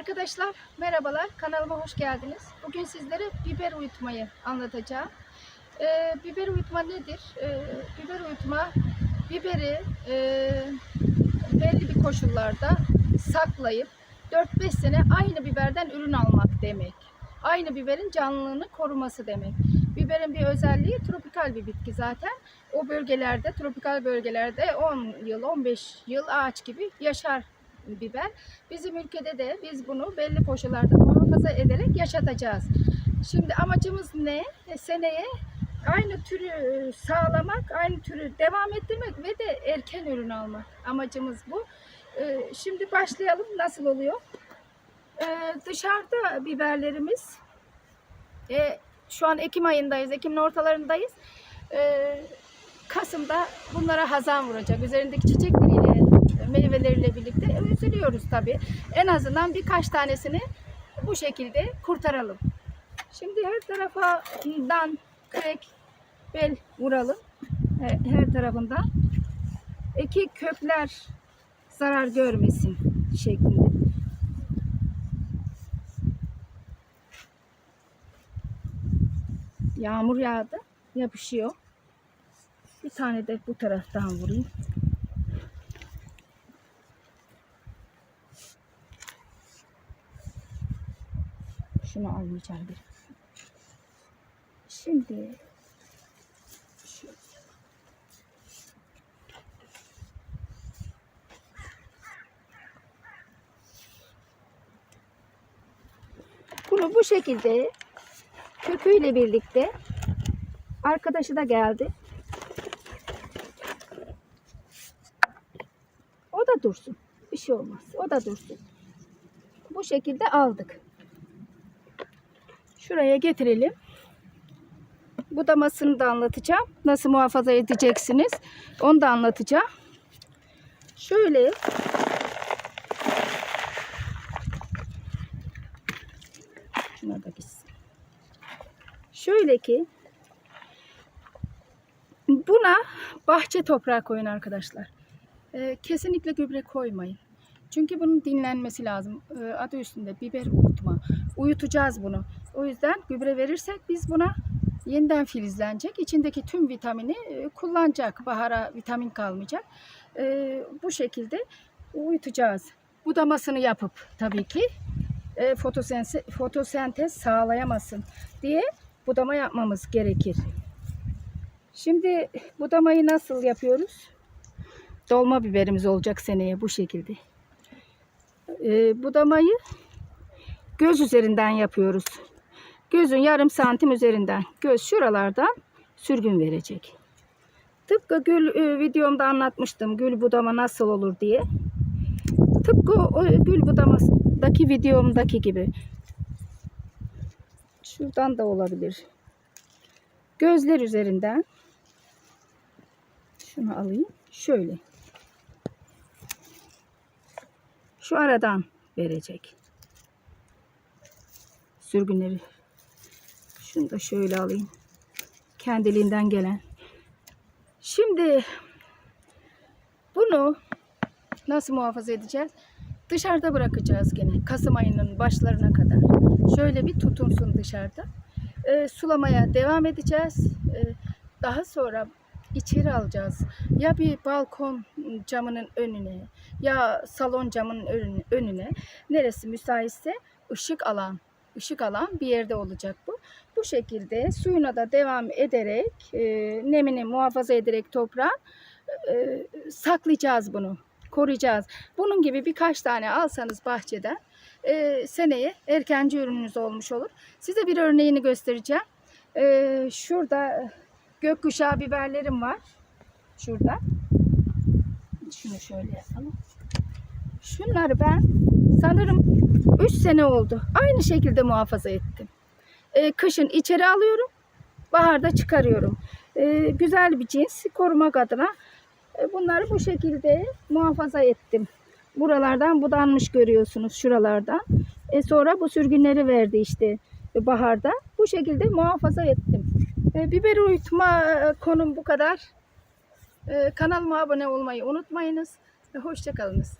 Arkadaşlar merhabalar kanalıma hoş geldiniz. Bugün sizlere biber uyutmayı anlatacağım. Ee, biber uyutma nedir? Ee, biber uyutma biberi e, belli bir koşullarda saklayıp 4-5 sene aynı biberden ürün almak demek. Aynı biberin canlılığını koruması demek. Biberin bir özelliği tropikal bir bitki zaten. O bölgelerde, tropikal bölgelerde 10 yıl, 15 yıl ağaç gibi yaşar biber. Bizim ülkede de biz bunu belli koşullarda muhafaza ederek yaşatacağız. Şimdi amacımız ne? E, seneye aynı türü e, sağlamak, aynı türü devam ettirmek ve de erken ürün almak. Amacımız bu. E, Şimdi başlayalım. Nasıl oluyor? Dışarıda biberlerimiz şu an Ekim ayındayız. Ekim'in ortalarındayız. E, Kasım'da bunlara hazan vuracak. Üzerindeki çiçekleriyle, meyveleriyle birlikte üzülüyoruz tabii. En azından birkaç tanesini bu şekilde kurtaralım. Şimdi her tarafından krek, bel vuralım. Her, her tarafından. Eki kökler zarar görmesin şeklinde. Yağmur yağdı. Yapışıyor. Bir tane de bu taraftan vurayım. Şunu almayacağım bir. Şimdi Bunu bu şekilde köküyle birlikte arkadaşı da geldi. Da dursun. Bir şey olmaz. O da dursun. Bu şekilde aldık. Şuraya getirelim. Budamasını da anlatacağım. Nasıl muhafaza edeceksiniz? Onu da anlatacağım. Şöyle Şuna da gitsin. Şöyle ki buna bahçe toprağı koyun arkadaşlar. Ee, kesinlikle gübre koymayın. Çünkü bunun dinlenmesi lazım. Ee, adı üstünde biber uyutma. Uyutacağız bunu. O yüzden gübre verirsek biz buna yeniden filizlenecek. İçindeki tüm vitamini e, kullanacak. Bahara vitamin kalmayacak. Ee, bu şekilde uyutacağız. Budamasını yapıp tabii ki e, fotosentez, fotosentez sağlayamasın diye budama yapmamız gerekir. Şimdi budamayı nasıl yapıyoruz? Dolma biberimiz olacak seneye bu şekilde. E, budamayı göz üzerinden yapıyoruz. Gözün yarım santim üzerinden. Göz şuralardan sürgün verecek. Tıpkı gül e, videomda anlatmıştım gül budama nasıl olur diye. Tıpkı o gül budamasındaki videomdaki gibi. Şuradan da olabilir. Gözler üzerinden şunu alayım. Şöyle. Şu aradan verecek. Sürgünleri. Şunu da şöyle alayım. Kendiliğinden gelen. Şimdi bunu nasıl muhafaza edeceğiz? Dışarıda bırakacağız gene. Kasım ayının başlarına kadar. Şöyle bir tutunsun dışarıda. Ee, sulamaya devam edeceğiz. Ee, daha sonra içeri alacağız. Ya bir balkon camının önüne ya salon camının önüne, neresi müsaitse ışık alan ışık alan bir yerde olacak bu. Bu şekilde suyuna da devam ederek e, nemini muhafaza ederek toprağa e, saklayacağız bunu. Koruyacağız. Bunun gibi birkaç tane alsanız bahçeden e, seneye erkenci ürününüz olmuş olur. Size bir örneğini göstereceğim. E, şurada gökkuşağı biberlerim var. Şurada. Şunu şöyle yapalım. Şunları ben sanırım 3 sene oldu. Aynı şekilde muhafaza ettim. Ee, kışın içeri alıyorum. Baharda çıkarıyorum. Ee, güzel bir cins korumak adına e, bunları bu şekilde muhafaza ettim. Buralardan budanmış görüyorsunuz şuralardan. E sonra bu sürgünleri verdi işte baharda. Bu şekilde muhafaza ettim. E, biber uyutma e, konum bu kadar. E, kanalıma abone olmayı unutmayınız. Hoşçakalınız.